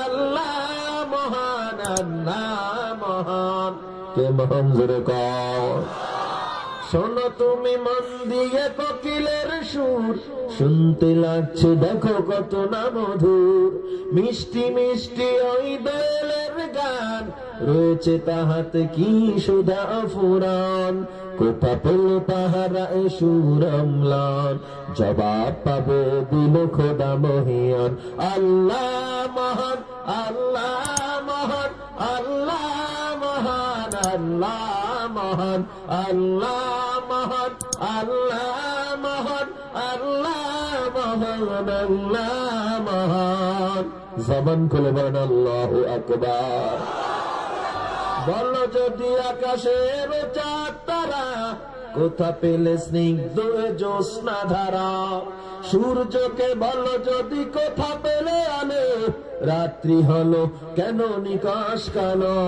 আল্লাহ মহান আল্লাহ মহান কে মহান জোরে কর শোনো তুমি মন দিয়ে কোকিলের সুর। শুনতে লাগছে, দেখো কত না মধুর মিষ্টি মিষ্টি ওই দোয়েলের গান রয়েছে তাহাতে কি সুধা ফুরান? কোথা পেল তাহারা এ সুরমলান। জবাব পাবে দিল খোদা মহিয়ান। আল্লাহ মহান আল্লাহ মহান আল্লাহ মহান আল্লাহ মহান আল্লাহ মহান আল্লাহ মহান আল্লাহ মহান আল্লাহ মহান। জবান খুলে বলেন, আল্লাহু আকবার। বল যদি আকাশের চাঁদ তারা কোথা পেলে স্নিগ্ধ জ্যোৎস্না ধারা? সূর্যকে বল যদি কোথা পেলে আলো? রাত্রি হলো কেন নিকাশ কালো?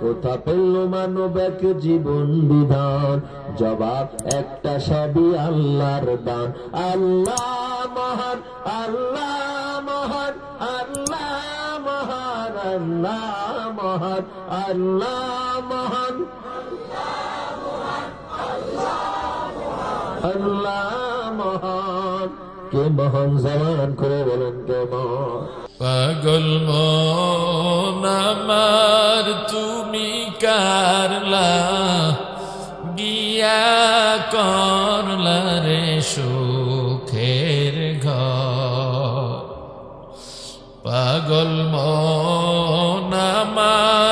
কোথা পেল মানব এক জীবন বিধান? জবাব একটা সবই আল্লাহর দান। আল্লাহ মহান, আল্লাহ আল্লাহ মহান আল্লাহ মহান। আল্লাহ মহান। কে মহান জবান করে বলেন, কে পাগল আমার, তুমি কারলা গিয়া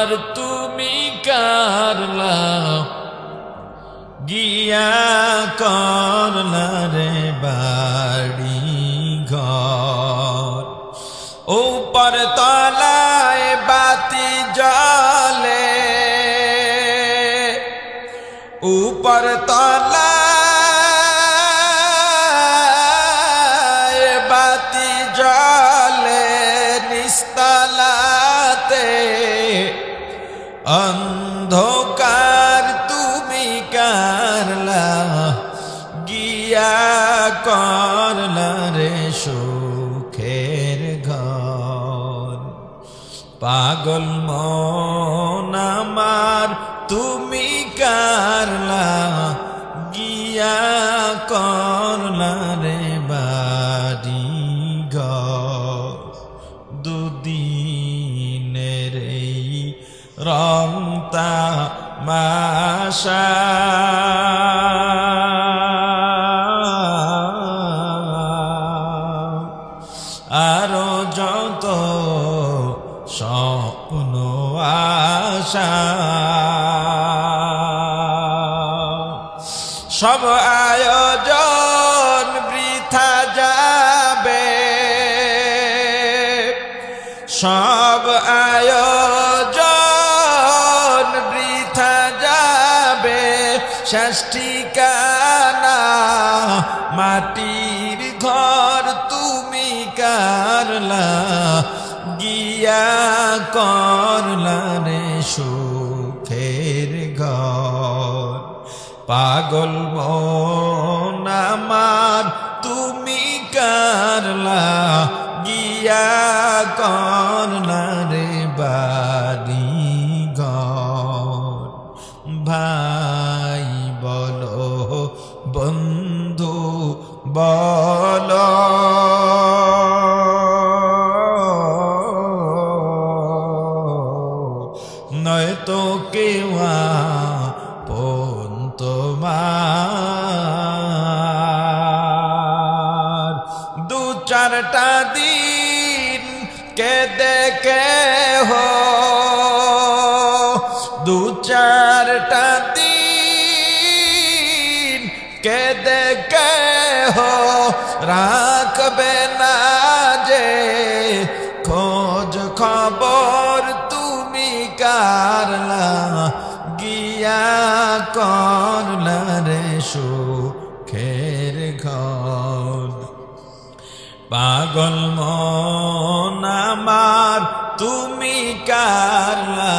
আমার তুমি কারলা গিয়া করলা রে বাড়ি ঘর। উপর তলায় বাতি জলে উপর তলায় অন্ধকার তুমি কারলা গিয়া করলা রে সুখের ঘর। পাগল আরও যত স্বপ্ন আশা সব আয়োজন বৃথা যাবে। সব আয়োজন ষষ্ঠী কানা মাটির ঘর তুমি কারলা, গিয়া করলা রে সুখের ঘর। পাগল আমার, তুমি কারলা, গিয়া করলা রে বাড়ি ঘর। ভাই বলো। নয়তো কেওয়া পন দু চারটা দিন কে দেখে হো রাখবে না যে, খোঁজ খবর তুমি কারলা, গিয়া করলা রে সুখের ঘর। পাগল মন আমার, তুমি কারলা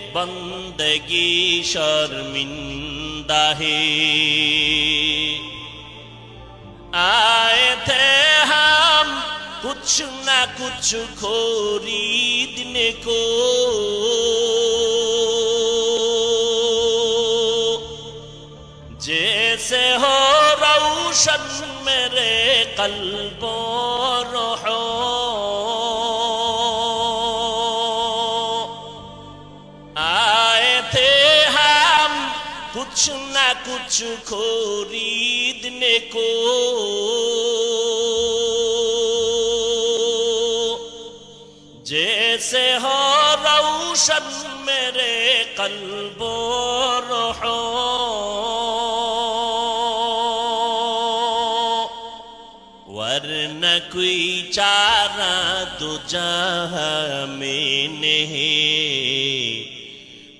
بندگی شرمندہ ہے آئے تھے ہم کچھ نہ کچھ خریدنے کو جیسے ہو روشن میرے قلبوں कुछ ना कुछ खरीदने को जैसे हो रोशन मेरे कल्बो रहो वरन कोई चारा तो जहाँ में नहीं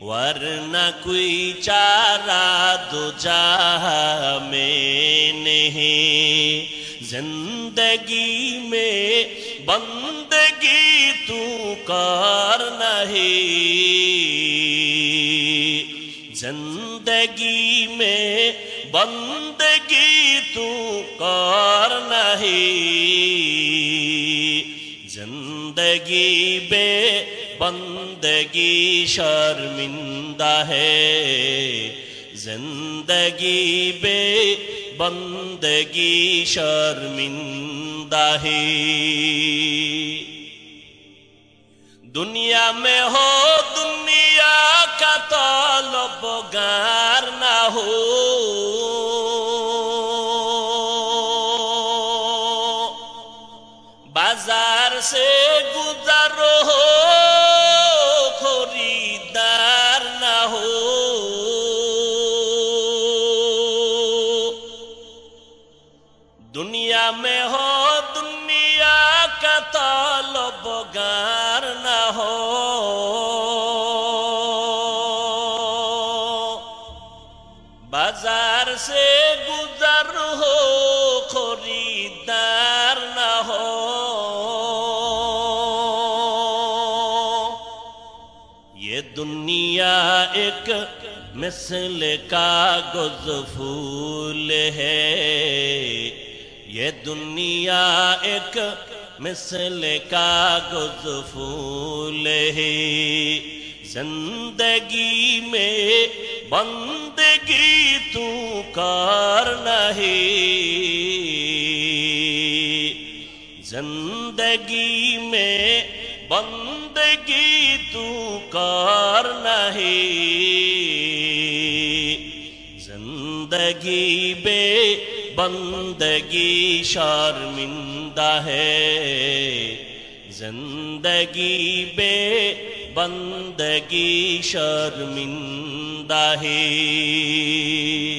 ورنہ کوئی چارہ دو جا میں نہیں۔ زندگی میں بندگی تو کار نہیں۔ زندگی میں بندگی تو کار نہیں۔ زندگی بے بندگی شرمندہ ہے زندگی بے بندگی شرمندہ ہے دنیا میں ہو دنیا کا طالب گار نہ ہو بازار سے گزر तलबगार ना हो बाजार से गुजर हो खरीदार ना हो ये दुनिया एक मिसल कागज फूल है ये दुनिया एक مثل کا گزفول ہے۔ زندگی میں بندگی تو کار نہیں زندگی میں بندگی تو کار نہیں زندگی بے بندگی شارمند بندہ ہے۔ زندگی بے بندگی شرمندہ ہے۔